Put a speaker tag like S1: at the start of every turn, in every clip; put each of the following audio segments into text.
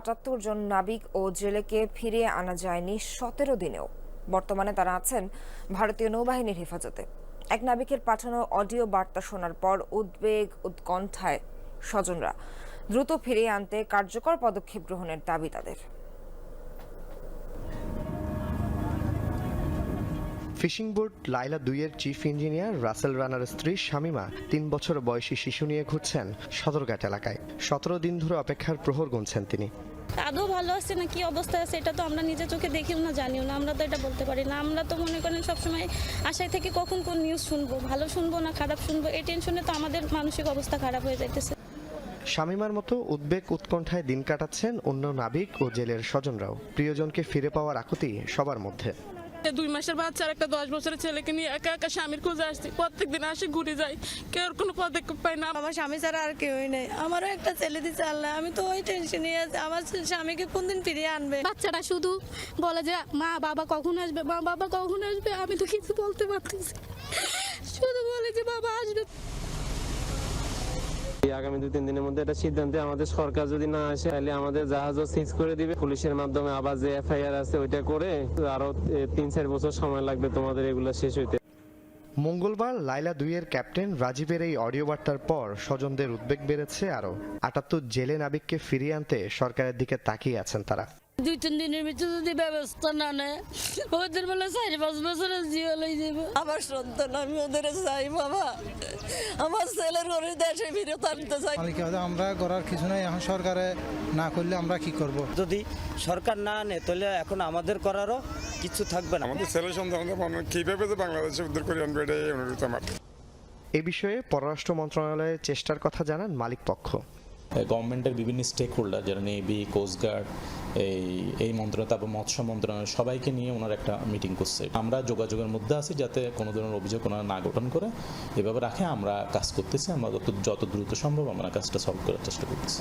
S1: আটাত্তর জন নাবিক ও জেলেকে ফিরিয়ে আনা যায়নি সতেরো দিনেও। বর্তমানে তারা আছেন ভারতীয় নৌবাহিনীর হেফাজতে। এক নাবিকের পাঠানো অডিও বার্তা শোনার পর উদ্বেগ, উৎকণ্ঠায় স্বজনরা দ্রুত ফিরিয়ে আনতে কার্যকর পদক্ষেপ গ্রহণের দাবি তাদের।
S2: ফিশিং বোট লাইলা দুইয়ের চিফ ইঞ্জিনিয়ার রাসেল রানার স্ত্রী শামিমা তিন বছর বয়সী শিশু নিয়ে ঘুরছেন সদরঘাট এলাকায়। সতেরো দিন ধরে অপেক্ষার প্রহর গুনছেন তিনি।
S3: আদৌ ভালো আছে না? কি অবস্থা আছে? এটা তো আমরা নিজে চোখে দেখিও না জানিও না। আমরা তো এটা বলতে পারি না। আমরা তো মনে করেন সবসময় আশায় থেকে কখন কোন নিউজ শুনব? ভালো শুনব না খারাপ শুনব? এই টেনশনে তো আমাদের মানসিক অবস্থা খারাপ হয়ে যাইতেছে।
S2: শামিমার মতো উদ্বেগ উৎকণ্ঠায় দিন কাটাচ্ছেন অন্য নাবিক ও জেলের স্বজনরাও। প্রিয়জনকে ফিরে পাওয়ার আকুতি সবার মধ্যে।
S4: দুই মাসের বাচ্চা আর একটা দশ বছরের ছেলেকে নিয়ে একা একা স্বামীর খোঁজে আসছি। প্রত্যেকদিন আসে ঘুরে যাই। কেউ আর কোনো পদক্ষেপ পাই না।
S5: আমার স্বামী ছাড়া আর কেউই নেই। আমারও একটা ছেলে দিচ্ছে আল্লাহ। আমি তো ওই টেনশনে আছি। আমার স্বামীকে কোনদিন ফিরিয়ে আনবে?
S3: বাচ্চাটা শুধু বলে যে মা বাবা কখন আসবে? মা বাবা কখন আসবে? আমি তো কিছু বলতে পারতেছি শুধু বলে যে বাবা আসবে।
S6: আগামী দুই, তিন দিনের মধ্যে এটা সিদ্ধান্তে আমাদের সরকার যদি না আসে, তাহলে আমাদের জাহাজও সিজ করে দিবে। পুলিশের মাধ্যমে আবার যে এফআইআর আছে ওইটা করে আরও তিন, চার বছর সময় লাগবে তোমাদের এগুলো শেষ হইতে।
S2: মঙ্গলবার লাইলা দুইয়ের ক্যাপ্টেন রাজীবের এই অডিও বার্তার পর স্বজনদের উদ্বেগ বেড়েছে আরও। আটাত্তর জেলে নাবিককে ফিরিয়ে আনতে সরকারের দিকে তাকিয়ে আছেন তারা।
S3: দুই তিন দিনের ভিতরে যদি ব্যবস্থা না নেয় ওদের বলে চারি পাঁচ বছরের জিও লই যাবে
S5: আমার সন্তান আমি ওদের চাই বাবা আমার ছেলের ঘরে দেশে ফিরত আনতে চাই
S7: আমরা করার কিছু নাই এখন সরকারে না করলে আমরা কি করব
S8: যদি সরকার না আনে তাহলে এখন আমাদের করারও কিছু থাকবে না
S9: আমাদের ছেলে সন্তান কীভাবে যে বাংলাদেশে উদ্ধার করে আনবে এটাই অনুরোধ আমার
S2: এ বিষয়ে পররাষ্ট্র মন্ত্রণালয়ের চেষ্টার কথা জানান মালিক পক্ষ।
S10: গভর্নমেন্টের বিভিন্ন স্টেক হোল্ডার যারা নেভি কোস্টগার্ড এই এই মন্ত্রণালয় তারপর মৎস্য মন্ত্রণালয়, সবাইকে নিয়ে ওনার একটা মিটিং করছে। আমরা যোগাযোগের মধ্যে আছি যাতে কোনো ধরনের অভিযোগ ওনারা না গঠন করে, এভাবে রাখে আমরা কাজ করতেছি, আমরা যত দ্রুত সম্ভব আমরা কাজটা সলভ করার চেষ্টা করতেছি।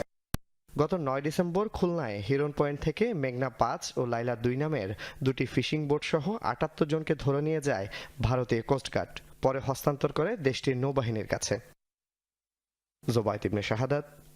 S2: গত নয় ডিসেম্বর খুলনায় হিরন পয়েন্ট থেকে মেঘনা পাঁচ ও লাইলা দুই নামের দুটি ফিশিং বোট সহ আটাত্তর জনকে ধরে নিয়ে যায় ভারতীয় কোস্টগার্ড পরে হস্তান্তর করে দেশটির নৌবাহিনীর কাছে। জোবায়ত ইবনে শাহাদাত